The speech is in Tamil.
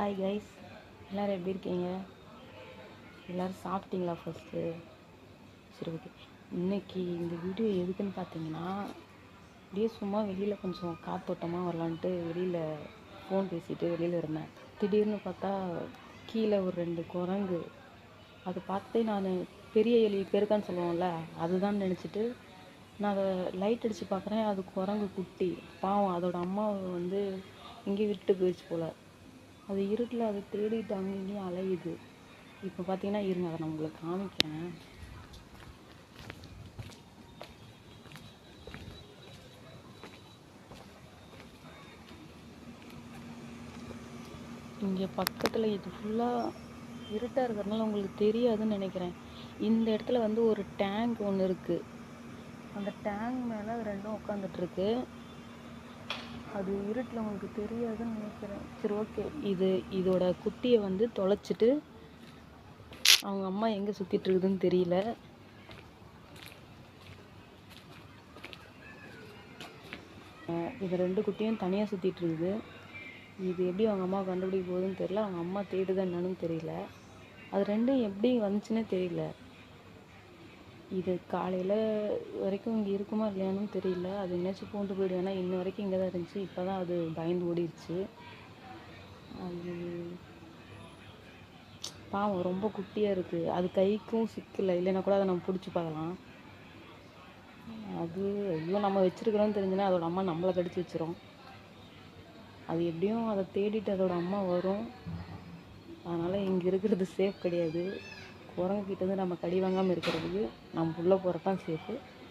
ஹாய் கைஸ் எல்லோரும் எப்படி இருக்கீங்க? எல்லோரும் சாப்பிட்டீங்களா ஃபஸ்ட்டு சரி ஓகே இன்னைக்கு இந்த வீடியோ எதுக்குன்னு பார்த்தீங்கன்னா அப்படியே சும்மா வெளியில் கொஞ்சம் காத்தோட்டமாக வரலான்ட்டு வெளியில் ஃபோன் பேசிட்டு வெளியில் இருந்தேன். திடீர்னு பார்த்தா கீழே ஒரு ரெண்டு குரங்கு. அது பார்த்தே நான் பெரிய எலி பெருக்கான்னு சொல்லுவோம்ல அதுதான் நினச்சிட்டு நான் அதை லைட் அடித்து பார்க்குறேன். அது குரங்கு குட்டி. பாவம் அதோடய அம்மாவை வந்து எங்கேயும் விட்டு போயிடுச்சு போல். அது இருட்டில் அதை தேடிட்டு அங்கேயும் இங்கேயும் அலையுது. இப்போ பார்த்தீங்கன்னா இருங்க அதை நான் உங்களுக்கு காமிக்கிறேன். இங்கே பக்கத்தில் இது ஃபுல்லாக இருட்டாக இருக்கிறதுனால உங்களுக்கு தெரியாதுன்னு நினைக்கிறேன். இந்த இடத்துல வந்து ஒரு டேங்க் ஒன்று இருக்குது அந்த டேங்க் மேலே அது ரெண்டும் உட்காந்துட்ருக்கு அது இருட்டில் உங்களுக்கு தெரியாதுன்னு நினைக்கிறேன். சரி ஓகே இது இதோட குட்டியை வந்து தொலைச்சிட்டு அவங்க அம்மா எங்கே சுற்றிட்டு இருக்குதுன்னு தெரியல. இது ரெண்டு குட்டியும் தனியாக சுற்றிட்டு இருக்குது. இது எப்படி அவங்க அம்மா கண்டுபிடிக்க போகுதுன்னு தெரியல. அவங்க அம்மா தேடுதா என்னன்னு தெரியல. அது ரெண்டும் எப்படி வந்துச்சுன்னே தெரியல. இது காலையில் வரைக்கும் இங்கே இருக்குமா இல்லையான்னு தெரியல. அது எங்கேயாச்சும் பூண்டு போயிடும் ஏன்னா இன்ன வரைக்கும் இங்கே தான் இருந்துச்சு. இப்போ தான் அது பயந்து ஓடிடுச்சு அது பாவம் ரொம்ப குட்டியாக இருக்குது அது கைக்கும் சிக்கலை. இல்லைன்னா கூட அதை நம்ம பிடிச்சி பார்க்கலாம். அது ஐயோ நம்ம வச்சுருக்கிறோன்னு தெரிஞ்சுன்னா அதோட அம்மா நம்மளை கடிச்சு வச்சிரும். அது எப்படியும் அதை தேடிட்டு அதோட அம்மா வரும். அதனால் இங்கே இருக்கிறது சேஃப் கிடையாது. குரங்கு கிட்டேருந்து நம்ம கடி வாங்காமல் இருக்கிறதுக்கு நம்ம உள்ளே போகிறது தான் சேஃபு